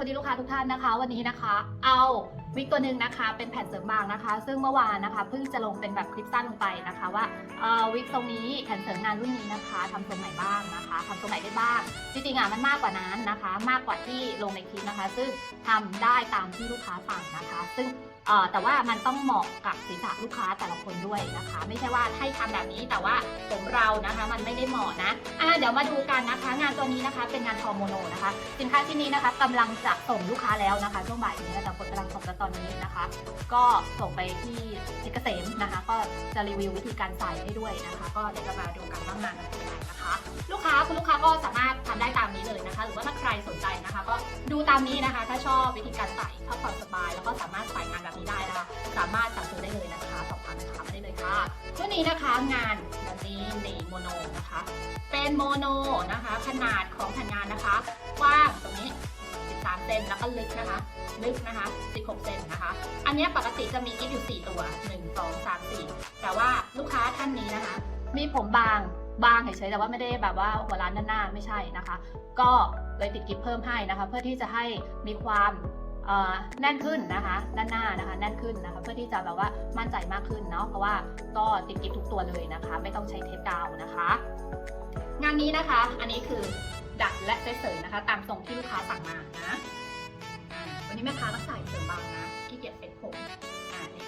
สวัสดีลูกค้าทุกท่านนะคะ วันนี้นะคะ เอา วิกตัวหนึ่งนะคะเป็นแผ่นเสริมบางนะคะ ซึ่งเมื่อวานนะคะเพิ่งจะลงเป็นแบบคลิปสั้นลงไปนะคะ ว่าวิกตรงนี้แผ่นเสริมงานรุ่นนี้นะคะทำทรงไหนบ้างนะคะทำทรงไหนได้บ้างจริงๆอะมันมากกว่านั้นนะคะ มากกว่าที่ลงในคลิปนะคะ ซึ่งทำได้ตามที่ลูกค้าสั่งนะคะ ซึ่งแต่ว่ามันต้องเหมาะกับศีรษะลูกค้าแต่ละคนด้วยนะคะ ไม่ใช่ว่าให้ทำแบบนี้แต่ว่าผมเรานะคะมันไม่ได้เหมาะนะอะเดี๋ยวมาดูกันนะคะ งานตัวนี้นะคะเป็นงานทอโมโนนะคะ สินค้าชิ้นนี้นะคะกำลังจะส่งลูกค้าแล้วนะคะช่วงบ่ายนี้แต่ผลกำลังส่งแลตอนนี้นะคะ ก็ส่งไปที่เพชรเกษมนะคะ ก็จะรีวิววิธีการใส่ให้ด้วยนะคะ ก็เดี๋ยวจะมาดูกันว่างานมันเป็นยังไงนะคะ ลูกค้าคุณลูกค้าก็สามารถทำได้ตามนี้เลยนะคะ หรือว่าถ้าใครสนใจนะคะ ก็ดูตามนี้นะคะ ถ้าชอบวิธีการใส่ชอบความสบาย แล้วก็สามารถใส่งานแบบนี้ได้นะคะ สามารถสั่งซื้อได้เลยนะคะสอบถามราคามาได้เลยค่ะชุดนี้นะคะงานแบบนี้ในโมโนนะคะ เป็นโมโนนะคะ ขนาดของแผ่นงานนะคะกว้างตรงนี้ 13เซนแล้วก็ลึกนะคะ ลึกนะคะ 16เซนนะคะ อันเนี้ยปกติจะมีกิ๊บอยู่ 4 ตัว 1 2 3 4 แต่ว่าลูกค้าท่านนี้นะคะ มีผมบางบางเฉยๆแต่ว่าไม่ได้แบบว่าหัวร้านด้านหน้าไม่ใช่นะคะ ก็เลยติดกิ๊บเพิ่มให้นะคะ เพื่อที่จะให้มีความเอ่อแน่นขึ้นนะคะ ด้านหน้านะคะ แน่นขึ้นนะคะ เพื่อที่จะแบบว่ามั่นใจมากขึ้นเนาะเพราะว่าก็ติดกิ๊บทุกตัวเลยนะคะ ไม่ต้องใช้เทปกาวนะคะ งานนี้นะคะ อันนี้คือ ดัดและเสริมนะคะ ตามทรงที่ลูกค้าสั่งมานะวันนี้แม่ค้าก็ใส่เสริมบางนะขี้เกียจเซ็ตผมอ่านี่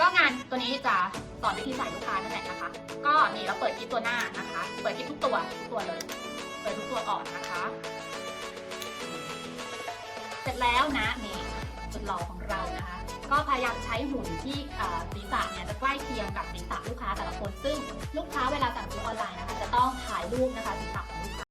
ก็งานตัวนี้จะสอนวิธีใส่ลูกค้านั่นแหละนะคะ ก็นี่เราเปิดคลิปตัวหน้านะคะ เปิดคลิปทุกตัวทุกตัวเลย เปิดทุกตัวก่อนนะคะ เสร็จแล้วนะนี่จุดหล่อของเรานะคะ ก็พยายามใช้หุ่นที่ศีรษะเนี่ยจะใกล้เคียงกับศีรษะลูกค้าแต่ละคน ซึ่งลูกค้าเวลาสั่งซื้อออนไลน์นะคะ จะต้องถ่ายรูปนะคะศีรษะของลูกค้า